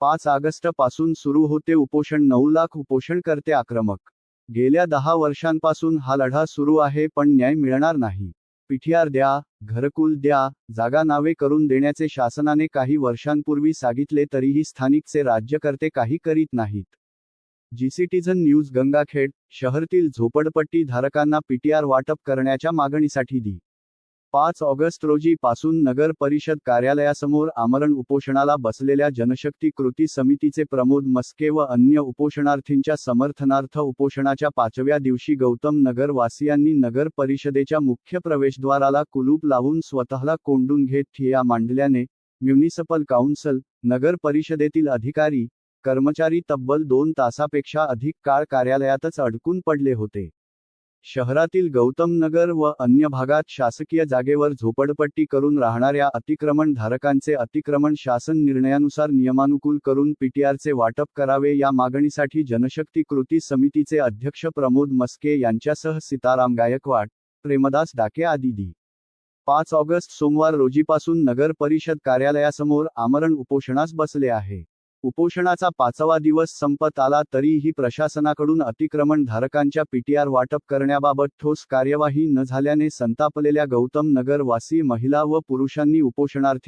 पाच ऑगस्टपासून सुरू होते उपोषण. नऊ लाख उपोषणकर्ते आक्रमक. गेल्या दहा वर्षांपासून हा लढा सुरू आहे पण न्याय मिळणार नाही. पिठियार द्या घरकुल द्या जागा नावे करून देण्याचे शासनाने काही वर्षांपूर्वी सांगितले तरीही स्थानिकचे राज्यकर्ते काही करीत नाहीत. जी सिटीझन न्यूज गंगाखेड शहरातील झोपडपट्टी धारकांना पीटीआर वाटप करण्याच्या मागणीसाठी दी. पाच ऑगस्ट रोजी पासून नगर परिषद कार्यालयासमोर आमरण उपोषणाला बसलेल्या जनशक्ती कृती समितीचे प्रमोद मस्के व अन्य उपोषणार्थींच्या समर्थनार्थ उपोषणाच्या पाचव्या दिवशी गौतम नगरवासियांनी नगर परिषदेच्या मुख्य प्रवेशद्वाराला कुलूप लावून स्वतःला कोंडून घेत ठिया मांडल्याने म्युनिसिपल काउन्सिल नगर परिषदेतील अधिकारी कर्मचारी तब्बल दोन तासापेक्षा अधिक काळ कार्यालयातच अडकून पडले होते. शहरातील गौतम नगर व अन्य भागात शासकीय जागेवर झोपडपट्टी करून राहणाऱ्या अतिक्रमण धारकांचे अतिक्रमण शासन निर्णयानुसार नियमानुकूल करून पीटीआरचे वाटप करावे या मागणीसाठी जनशक्ती कृती समितीचे अध्यक्ष प्रमोद मस्के यांच्यासह सीताराम गायकवाड प्रेमदास डाके आदी दी. पाच ऑगस्ट सोमवार रोजीपासून नगर परिषद कार्यालयासमोर आमरण उपोषणास बसले आहे. उपोषणाचा पाचवा दिवस संपत आला तरीही प्रशासनाकडून अतिक्रमण धारकांच्या पीटीआर वाटप करण्याबाबत ठोस कार्यवाही न झाल्याने संतापलेल्या गौतम नगर वासी महिला व पुरुषांनी उपोषणार्थी